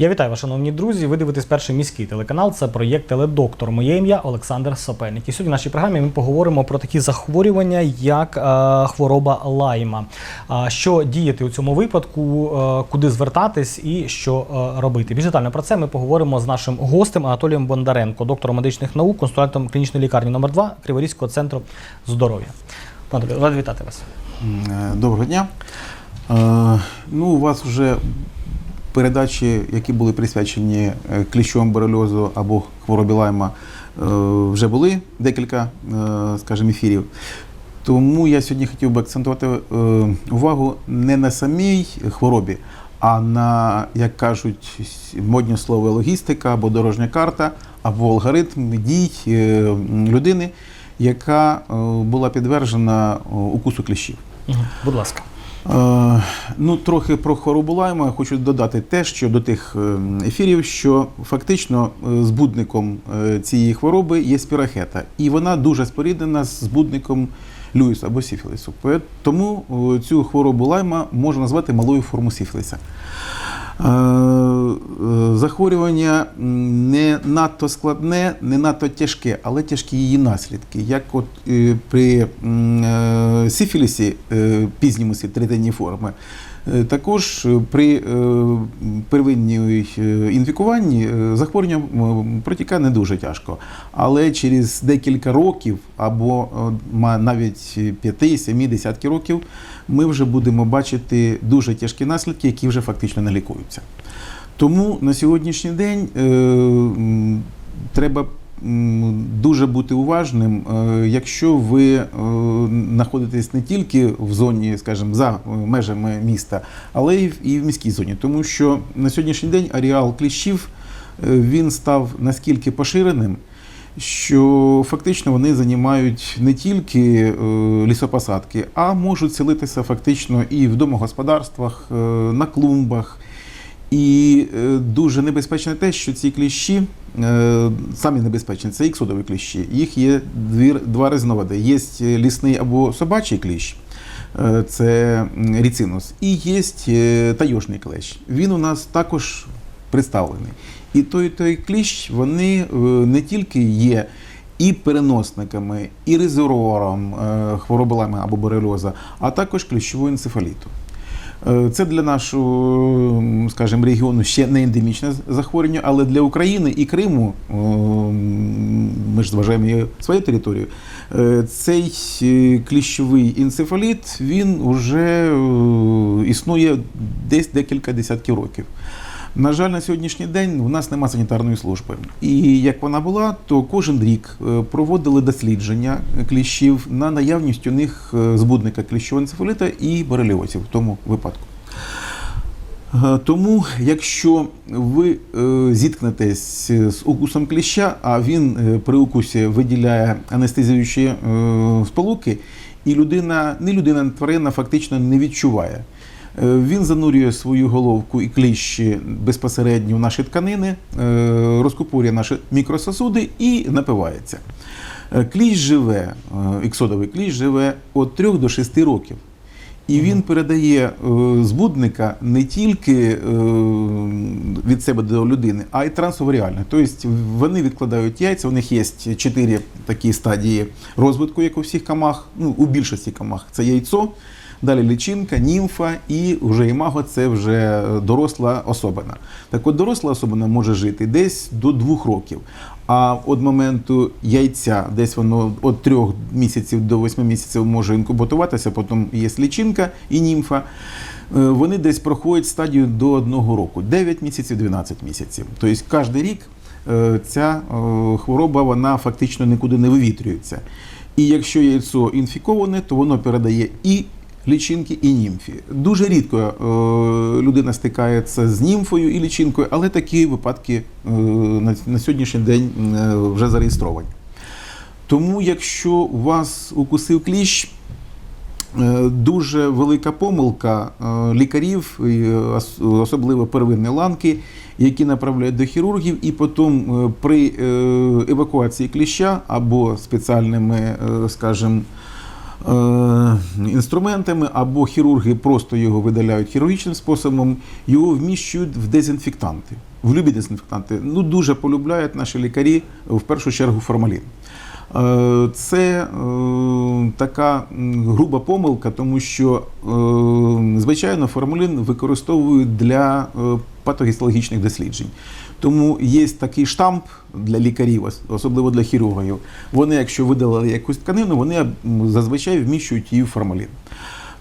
Я вітаю вас, шановні друзі. Ви дивитесь перший міський телеканал. Це проєкт Теледоктор. Моє ім'я Олександр Сопельник. І сьогодні в нашій програмі ми поговоримо про такі захворювання, як е, хвороба лайма. Що діяти у цьому випадку, е, куди звертатись і що е, робити. Більш детально про це ми поговоримо з нашим гостем Анатолієм Бондаренко, доктором медичних наук, консультантом клінічної лікарні номер 2 Криворізького центру здоров'я. Пане Анатолію, радий вітати вас. Доброго дня. Ну, у вас вже передачі, які були присвячені е, кліщовому борельозу або хворобі лайма, е, вже були декілька, е, скажімо, ефірів. Тому я сьогодні хотів би акцентувати увагу не на самій хворобі, а на, як кажуть, модні слова логістика або дорожня карта, або алгоритм дій людини, яка була підтверджена е, укусу кліщів. Будь ласка. Е, ну, трохи про хворобу лайма я хочу додати те, що до тих е, ефірів, що фактично е, збудником цієї хвороби є спірахета, і вона дуже споріднена з збудником Люїса або сіфілісу. Тому цю хворобу лайма можна назвати малою формою сіфіліса. Е, е, Захворювання не надто складне, не надто тяжке, але тяжкі її наслідки. Як от е, при сифілісі, пізньому третинній форми, також е, при е, первинній е, інфікуванні е, захворювання протікає не дуже тяжко. Але через декілька років або е, навіть 5-7 десятки років ми вже будемо бачити дуже тяжкі наслідки, які вже фактично не лікуються. Тому на сьогоднішній день е, треба дуже бути уважним, е, якщо ви е, знаходитесь не тільки в зоні, скажімо, за е, межами міста, але і в міській зоні. Тому що на сьогоднішній день аріал кліщів він став наскільки поширеним. Що фактично вони займають не тільки лісопосадки, а можуть селитися фактично і в домогосподарствах, на клумбах. І дуже небезпечне те, що ці кліщі, самі небезпечні, це іксодові кліщі. Їх є дві, два різновиди. Є лісний або собачий кліщ, е, це ріцинус, і є е, тайожний клещ. Він у нас також представлений. І той, той кліщ, вони е, не тільки є і переносниками, і резервуаром е, хвороби лайма або борельоза, а також кліщового енцефаліту. Е, Це для нашого, скажімо, регіону ще не ендемічне захворювання, але для України і Криму, ми ж зважаємо її свою територію, е, цей е, кліщовий енцефаліт, він вже існує десь декілька десятків років. На жаль, на сьогоднішній день у нас немає санітарної служби. І як вона була, то кожен рік е, проводили дослідження кліщів на наявність у них е, збудника кліщового енцефаліта і бореліозів в тому випадку. Е, Тому, якщо ви зіткнетесь з укусом кліща, а він при укусі виділяє анестезіюючі е, сполуки, і людина, не людина, тварина фактично не відчуває. Е, Він занурює свою головку і кліщі безпосередньо в наші тканини, е, розкупорює наші мікрососуди і напивається. Е, Кліщ живе, іксодовий кліщ живе від 3 до 6 років. І він передає збудника не тільки від себе до людини, а й трансоваріально. Тобто вони відкладають яйця, у них є чотири такі стадії розвитку, як у всіх камах, ну у більшості камах. Це яйцо, далі личинка, німфа і вже імаго це вже доросла особина. Так от доросла особина може жити десь до двох років. А від моменту яйця, десь воно від трьох місяців до восьми місяців може інкубатуватися, потім є лічинка і німфа. Е, Вони десь проходять стадію до одного року 9 місяців, 12 місяців. Тобто кожен рік е, ця е, хвороба вона фактично нікуди не вивітрюється. І якщо яйцо інфіковане, то воно передає і лічинки, і німфі. Дуже рідко е, людина стикається з німфою і лічинкою, але такі випадки е, на, сьогоднішній день е, вже зареєстровані. Тому, якщо у вас укусив кліщ, дуже велика помилка лікарів, особливо первинної ланки, які направляють до хірургів, і потім при евакуації кліща або спеціальними, скажімо, інструментами, або хірурги просто його видаляють хірургічним способом, його вміщують в дезінфектанти, в любі дезінфектанти. Ну, дуже полюбляють наші лікарі, в першу чергу, формалін. Е, Це е, така груба помилка, тому що, е, звичайно, формалін використовують для е, патогістологічних досліджень. Тому є такий штамп для лікарів, особливо для хірургів. Вони, якщо видалили якусь тканину, вони зазвичай вміщують її в формалін.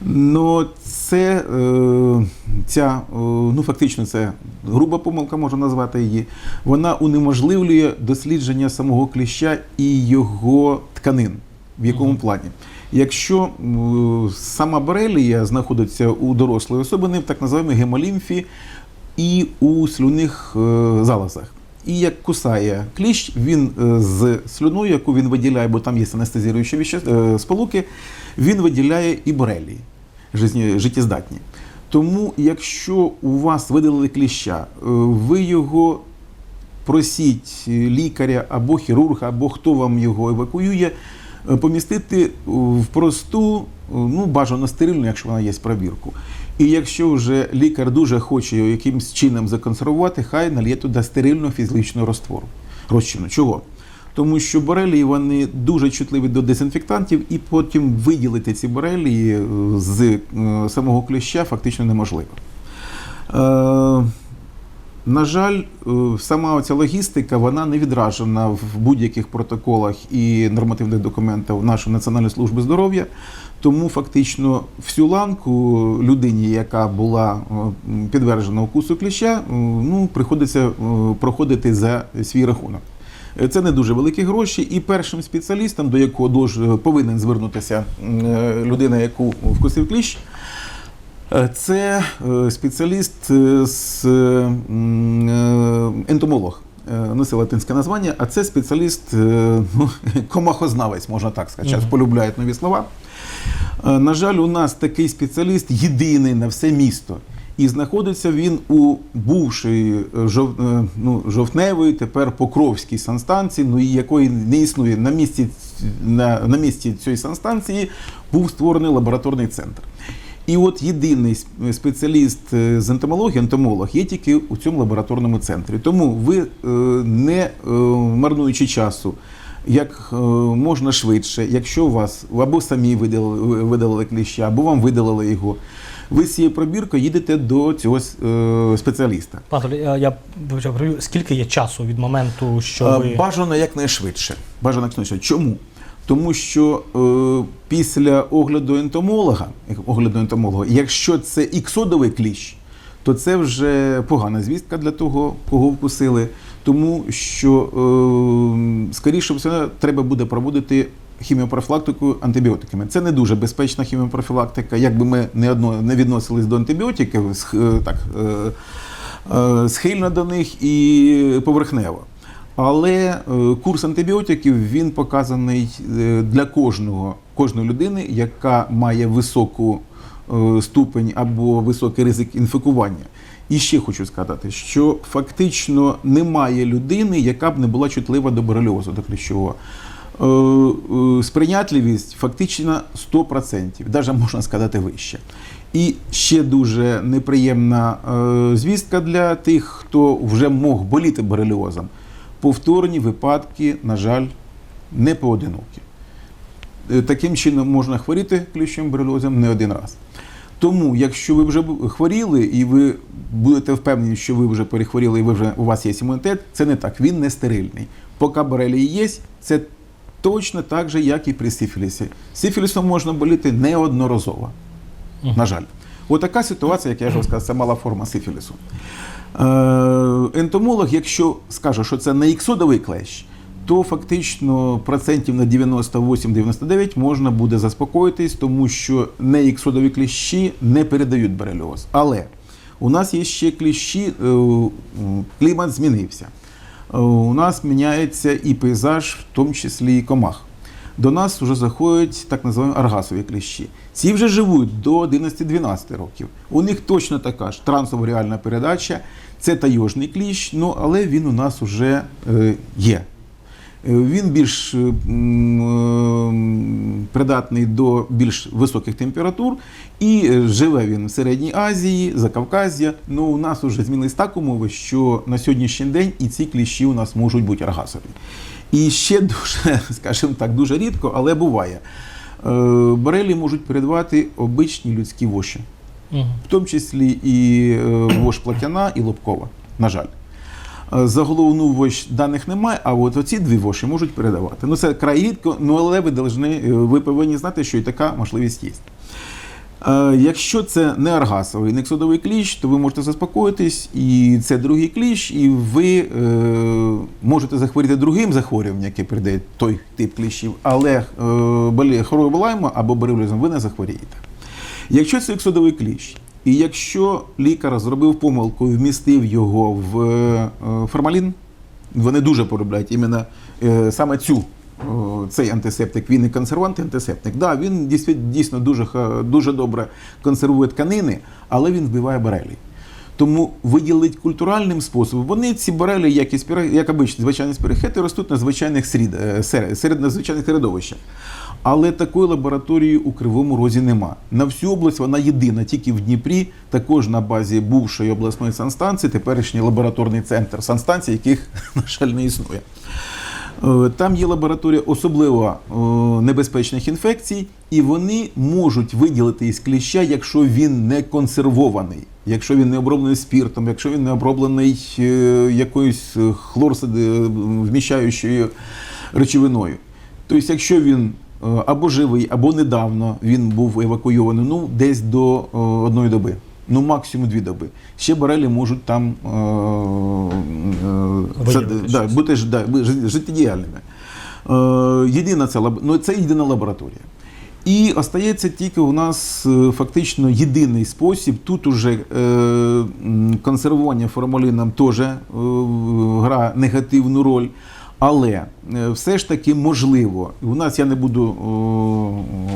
Ну, це е, ця, е, ну фактично, це груба помилка, можна назвати її. Вона унеможливлює дослідження самого кліща і його тканин. В якому плані? Якщо сама борелія знаходиться у дорослої особини в так називаємо гемолімфі і у слюних е, залозах. І як кусає кліщ, він е, з слюною, яку він виділяє, бо там є анестезіруючі е, сполуки, він виділяє і борелії життєздатні. Тому, якщо у вас видалили кліща, ви його просіть лікаря або хірурга, або хто вам його евакуює, помістити в просту, ну бажано стерильну, якщо вона є пробірку. І якщо вже лікар дуже хоче його якимось чином законсервувати, хай нальє туди стерильного фізичного роствору. Розчину. Чого? Тому що борелії вони дуже чутливі до дезінфектантів, і потім виділити ці борелії е, з е, самого кліща фактично неможливо. На жаль, е, сама ця логістика вона не відражена в будь-яких протоколах і нормативних документах нашої Національної служби здоров'я. Тому фактично всю ланку людині, яка була е, м, підтверджена укусу кліща, е, ну, приходиться проходити за свій рахунок. Це не дуже великі гроші, і першим спеціалістом, до якого повинен звернутися людина, яку вкусив кліщ, Це е, спеціаліст е, з е, е, ентомолог. Е, Ну, латинське названня, а це спеціаліст, е, ну, комахознавець, можна так сказати. Зараз полюбляють нові слова. Е, На жаль, у нас такий спеціаліст єдиний на все місто. І знаходиться він у бувшої е, жов, е, ну, жовтневої, тепер Покровській санстанції, ну якої не існує на місці, на, на місці цієї санстанції, був створений лабораторний центр. І от єдиний спеціаліст е, з ентомології, ентомолог, є тільки у цьому лабораторному центрі. Тому ви, е, не е, марнуючи часу, як можна швидше, якщо у вас або самі видалили, видалили кліща, або вам видалили його, ви з цією пробіркою їдете до цього спеціаліста. Е, я скільки є часу від моменту, що ви Бажано якнайшвидше. Бажано якнайшвидше. Чому? Тому що е, після огляду ентомолога, огляду ентомолога, якщо це іксодовий кліщ, то це вже погана звістка для того, кого вкусили. Тому що, е, скоріше все, треба буде проводити хіміопрофілактику антибіотиками. Це не дуже безпечна хіміопрофілактика. Якби ми не одно не відносились до антибіотиків, е, так, е, е, схильно до них і поверхнево. Але е, курс антибіотиків він показаний е, для кожного, кожної людини, яка має високу е, ступень або високий ризик інфікування. І ще хочу сказати, що фактично немає людини, яка б не була чутлива до борельозу, до кліщового. Сприйнятливість фактично 100%, навіть можна сказати вище. І ще дуже неприємна звістка для тих, хто вже мог боліти бореліозом. Повторні випадки, на жаль, не поодинокі. Е, Таким чином можна хворіти кліщем бореліозом не один раз. Тому, якщо ви вже хворіли і ви будете впевнені, що ви вже перехворіли і ви вже, у вас є імунітет, це не так, він не стерильний. Поки борелії є, це точно так же, як і при сифілісі. Сифілісом можна боліти неодноразово. На жаль. Отака ситуація, як я вже сказав, це мала форма сифілісу. Е, ентомолог, якщо скаже, що це не іксодовий клещ, то фактично процентів на 98-99 можна буде заспокоїтись, тому що не іксодові кліщі не передають борельоз. Але у нас є ще кліщі, е, клімат змінився. Е, У нас міняється і пейзаж, в тому числі і комах. До нас вже заходять так називаємо аргасові кліщі. Ці вже живуть до 11-12 років. У них точно така ж трансоваріальна передача, це тайожний кліщ, ну але він у нас вже е, є. Е, Він більш е, е, придатний до більш високих температур і живе він в Середній Азії, Закавказ'я. Ну, у нас вже змінились так умови, що на сьогоднішній день і ці кліщі у нас можуть бути аргасові. І ще дуже, скажімо так, дуже рідко, але буває. Е, Борелі можуть передавати обичні людські воші, в тому числі і е, вож платяна і лобкова, на жаль. Е, За головну вощ даних немає, а от оці дві воші можуть передавати. Ну це край рідко, ну але ви повинні знати, що і така можливість є. Е, Якщо це не аргасовий, не ксодовий кліщ, то ви можете заспокоїтись, і це другий кліщ, і ви е, можете захворіти другим захворюванням, яке передає той тип кліщів, але е, хворобою лайма або борелізм ви не захворієте. Якщо це ексодовий кліщ, і якщо лікар зробив помилку і вмістив його в формалін, вони дуже полюбляють іменно саме цю. Цей антисептик, він і консервант, і антисептик. Да, він дійсно, дуже, дуже добре консервує тканини, але він вбиває борелі. Тому виділить культуральним способом. Вони ці борелі, як і спіра- як обичні звичайні спірохети, ростуть на звичайних е, серед, серед надзвичайних середовищах. Але такої лабораторії у Кривому Розі нема. На всю область вона єдина, тільки в Дніпрі, також на базі бувшої обласної санстанції, теперішній лабораторний центр санстанцій, яких, на жаль, не існує. Е, Там є лабораторія особливо е, небезпечних інфекцій, і вони можуть виділити із кліща, якщо він не консервований, якщо він не оброблений спіртом, якщо він не оброблений е, якоюсь хлорвміщаючою речовиною. Тобто, якщо він або живий, або недавно він був евакуйований, ну десь до одної доби. Ну, максимум дві доби. Ще барелі можуть там да, бути ж- да, життєдіяльними. Е, єдина це, ну, це єдина лабораторія. І остається тільки у нас е, фактично єдиний спосіб. Тут уже е, консервування формаліном теж е, грає негативну роль. Але е, все ж таки можливо. У нас я не буду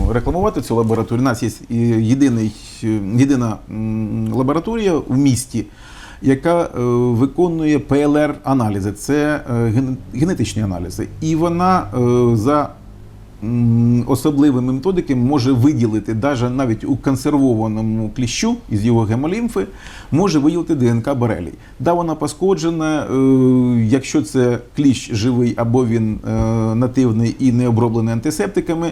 е, рекламувати цю лабораторію. У нас є єдиний, єдина лабораторія в місті, яка е, виконує ПЛР-аналізи. Це е, генетичні аналізи. І вона е, за особливими методиками може виділити навіть навіть у консервованому кліщу із його гемолімфи, може виділити ДНК борелій. Да, вона пошкоджена, якщо це кліщ живий або він нативний і не оброблений антисептиками.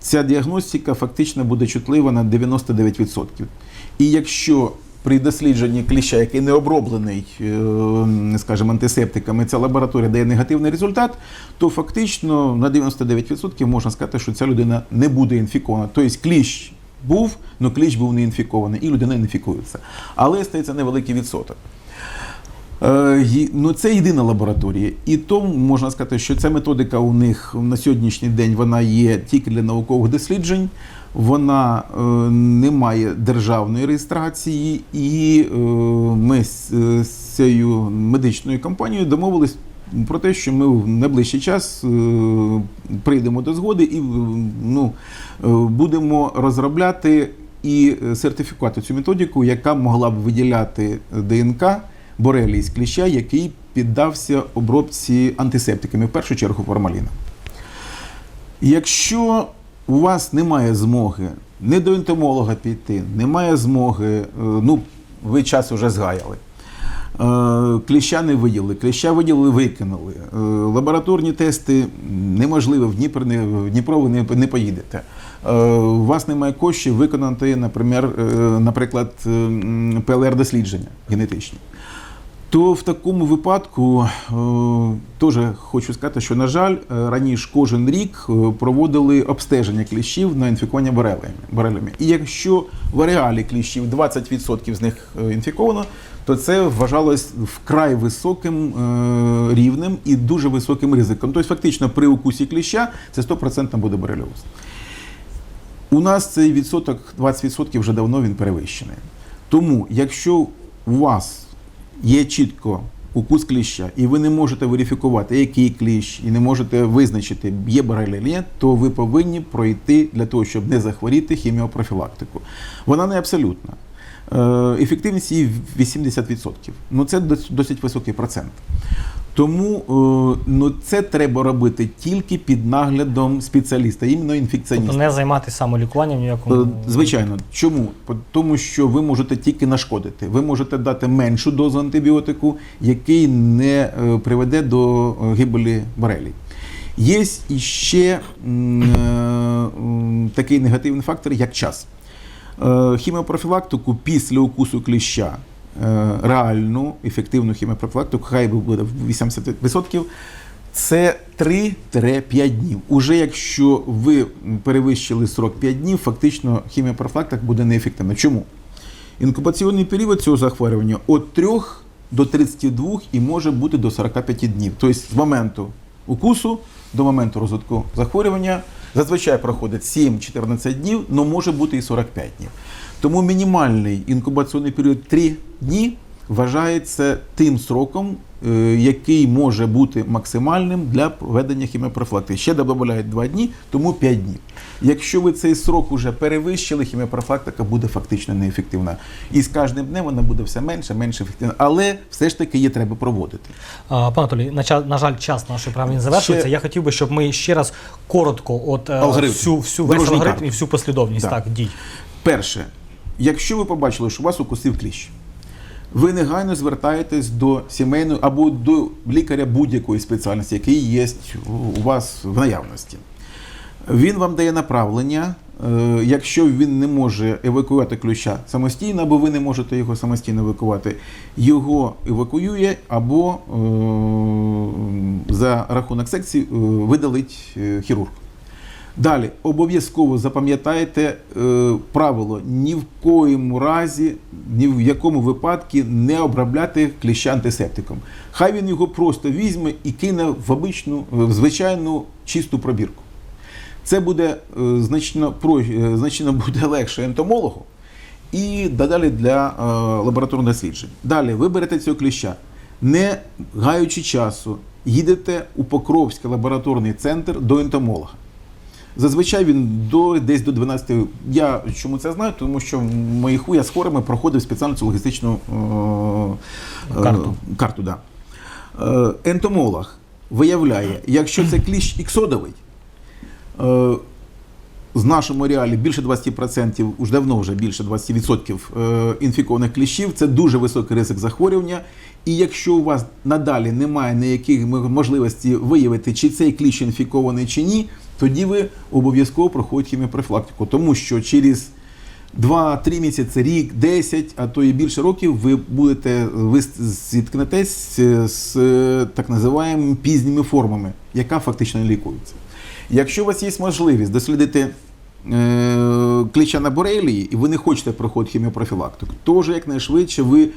Ця діагностика фактично буде чутлива на 99%. І якщо при дослідженні кліща, який не оброблений, е, скажімо, антисептиками, ця лабораторія дає негативний результат, то фактично на 99% можна сказати, що ця людина не буде інфікована. Тобто кліщ був, але кліщ був не інфікований, і людина інфікується. Але стається невеликий відсоток. Е, Ну, це єдина лабораторія, і тому можна сказати, що ця методика у них на сьогоднішній день вона є тільки для наукових досліджень. Вона е, не має державної реєстрації, і е, ми з, цією медичною компанією домовились про те, що ми в найближчий час прийдемо до згоди і ну, будемо розробляти і сертифікувати цю методику, яка могла б виділяти ДНК борелії з кліща, який піддався обробці антисептиками, в першу чергу формаліном. Якщо у вас немає змоги не до ентомолога піти, немає змоги, е, ну, ви час вже згаяли. Е, Кліща не виділили, кліща виділили, викинули. Е, Лабораторні тести неможливі, в Дніпро, в Дніпро ви не, поїдете. У вас немає коштів виконати, наприклад, ПЛР-дослідження генетичні. То в такому випадку е, теж хочу сказати, що, на жаль, е, раніше кожен рік е, проводили обстеження кліщів на інфікування борелями. І якщо в ареалі кліщів 20% з них інфіковано, то це вважалось вкрай високим рівнем і дуже високим ризиком. Тобто, фактично, при укусі кліща це 100% буде борельоз. У нас цей відсоток 20% вже давно він перевищений. Тому, якщо у вас є чітко укус кліща, і ви не можете верифікувати, який кліщ, і не можете визначити, є барель ні, то ви повинні пройти для того, щоб не захворіти хіміопрофілактику. Вона не абсолютна. Е, Ефективність її 80%. Ну це досить високий процент. Тому е, ну, це треба робити тільки під наглядом спеціаліста, іменно інфекціоніста. Тобто не займатися самолікуванням ніякому. Е, Звичайно, чому? Тому що ви можете тільки нашкодити. Ви можете дати меншу дозу антибіотику, який не е, приведе до гибелі борелій. Є іще такий негативний фактор, як час. Хіміопрофілактику після укусу кліща, реальну ефективну хіміопрофілактику, хай би буде 80%, це 3-5 днів. Уже якщо ви перевищили срок 5 днів, фактично хіміопрофілактика буде неефективна. Чому? Інкубаційний період цього захворювання від 3 до 32 і може бути до 45 днів. Тобто з моменту укусу до моменту розвитку захворювання зазвичай проходить 7-14 днів, але може бути і 45 днів. Тому мінімальний інкубаційний період 3 дні вважається тим сроком, е, який може бути максимальним для проведення хіміопрофілактики. Ще додають 2 дні, тому 5 днів. Якщо ви цей срок уже перевищили, хіміопрофілактика буде фактично неефективна. І з кожним днем вона буде все менше, менше ефективна. Але все ж таки її треба проводити. Пане Анатолій, на, жаль, час нашої програми завершується. Ще- Я хотів би, щоб ми ще раз коротко, от е, Алгоритм. всю, всю весь алгоритм і всю послідовність Так. так, дій. Перше, якщо ви побачили, що вас укусив кліщ, ви негайно звертаєтесь до сімейної або до лікаря будь-якої спеціальності, який є у вас в наявності. Він вам дає направлення. е, Якщо він не може евакуювати ключа самостійно, або ви не можете його самостійно евакувати, його евакуює або е, за рахунок секції е, видалить хірург. Далі обов'язково запам'ятайте е, правило: ні в коєму разі, ні в якому випадку не обробляти кліща антисептиком. Хай він його просто візьме і кине в обичну, в звичайну чисту пробірку. Це буде е, значно, про, е, значно буде легше ентомологу і далі для е, лабораторних досліджень. Далі ви берете цього кліща, не гаючи часу, їдете у Покровський лабораторний центр до ентомолога. Зазвичай він до десь до 12. Я чому це знаю? Тому що моїх я з хворими проходив спеціальну цю логістичну е, е, Карту. карту да. Е, ентомолог виявляє, якщо це кліщ іксодовий, е, з нашому реалі більше 20%, уж давно вже більше 20% е, інфікованих кліщів, це дуже високий ризик захворювання. І якщо у вас надалі немає ніяких можливості виявити, чи цей кліщ інфікований чи ні, тоді ви обов'язково проходите хіміопрофілактику, тому що через 2-3 місяці, рік, 10, а то і більше років ви будете ви зіткнетесь з так називаємо пізніми формами, яка фактично не лікується. Якщо у вас є можливість дослідити е, кліща на борелії, і ви не хочете проходити хіміопрофілактику, то вже якнайшвидше ви.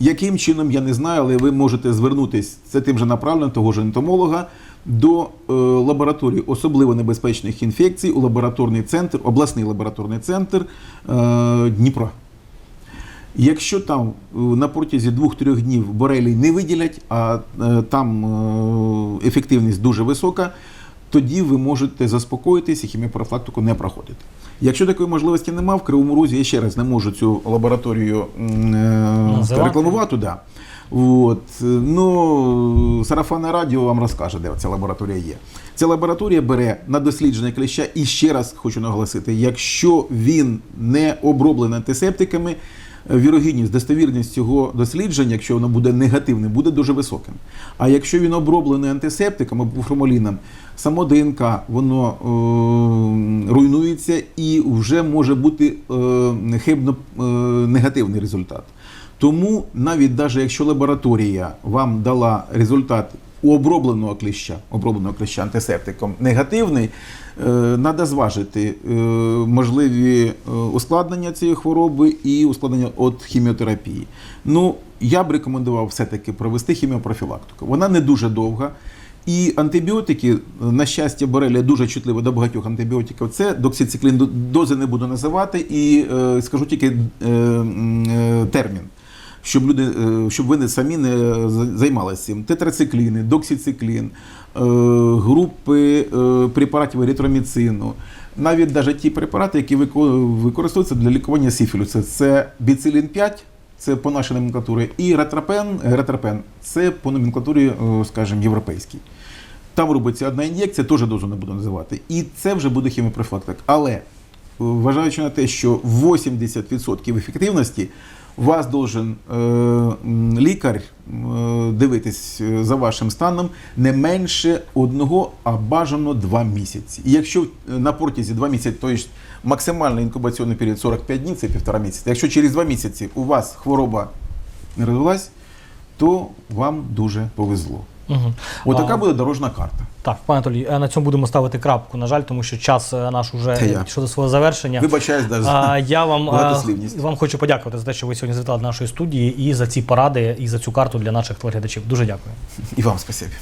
Яким чином, я не знаю, але ви можете звернутися, це тим же направлено, того ж ентомолога, до е, лабораторії особливо небезпечних інфекцій у лабораторний центр, обласний лабораторний центр е, Дніпра. Якщо там е, на протязі 2-3 днів борелій не виділять, а е, там е, ефективність дуже висока, тоді ви можете заспокоїтися і хіміопрофілактику не проходити. Якщо такої можливості немає, в Кривому Розі я ще раз не можу цю лабораторію е, рекламувати. Да. От. Ну, сарафанне радіо вам розкаже, де ця лабораторія є. Ця лабораторія бере на дослідження кліща і ще раз хочу наголосити: якщо він не оброблений антисептиками, е, вірогідність, достовірність цього дослідження, якщо воно буде негативним, буде дуже високим. А якщо він оброблений антисептиком або формаліном, само ДНК воно е, руйнується і вже може бути е, хибно е, негативний результат. Тому навіть даже якщо лабораторія вам дала результат у обробленого кліща, обробленого кліща антисептиком негативний, треба зважити е, можливі е, ускладнення цієї хвороби і ускладнення від хіміотерапії. Ну, я б рекомендував все-таки провести хіміопрофілактику. Вона не дуже довга. І антибіотики, на щастя, борелія дуже чутлива до багатьох антибіотиків. Це доксициклін, дози не буду називати, і е, скажу тільки е, е, термін щоб люди, е, щоб ви самі не займалися цим. Тетрацикліни, доксициклін, е, групи е, препаратів еритроміцину, навіть навіть ті препарати, які вико- використовуються для лікування сифілісу. Це біцилін 5 це по нашій номенклатурі, і ретропен, ретропен це по номенклатурі, е, скажімо, європейській. Там робиться одна ін'єкція, теж дозу не буду називати. І це вже буде хіміопрофілактик. Але е, вважаючи на те, що 80% ефективності вас должен е, лікар е, дивитись е, за вашим станом не менше одного, а бажано два місяці. І якщо е, на протязі два місяці, то є максимальний інкубаційний період 45 днів, це півтора місяця. Якщо через два місяці у вас хвороба не розвилась, то вам дуже повезло. Угу. Отака буде дорожна карта. Так, пане Анатолій, е, на цьому будемо ставити крапку, на жаль, тому що час е, наш уже пішов до свого завершення. Вибачаюсь даже. А, я вам, вам хочу подякувати за те, що ви сьогодні завітали до нашої студії і за ці поради, і за цю карту для наших телеглядачів. Дуже дякую. І вам спасибі.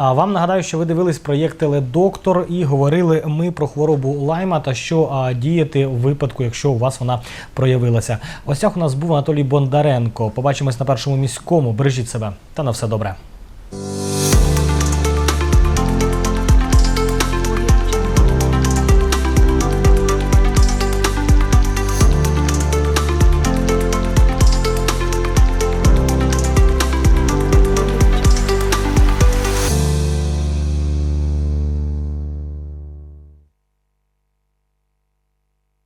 А вам нагадаю, що ви дивились проєкт Теледоктор і говорили ми про хворобу лайма та що а, діяти в випадку, якщо у вас вона проявилася. Гостях у нас був Анатолій Бондаренко. Побачимось на першому міському. Бережіть себе та на все добре. Bye.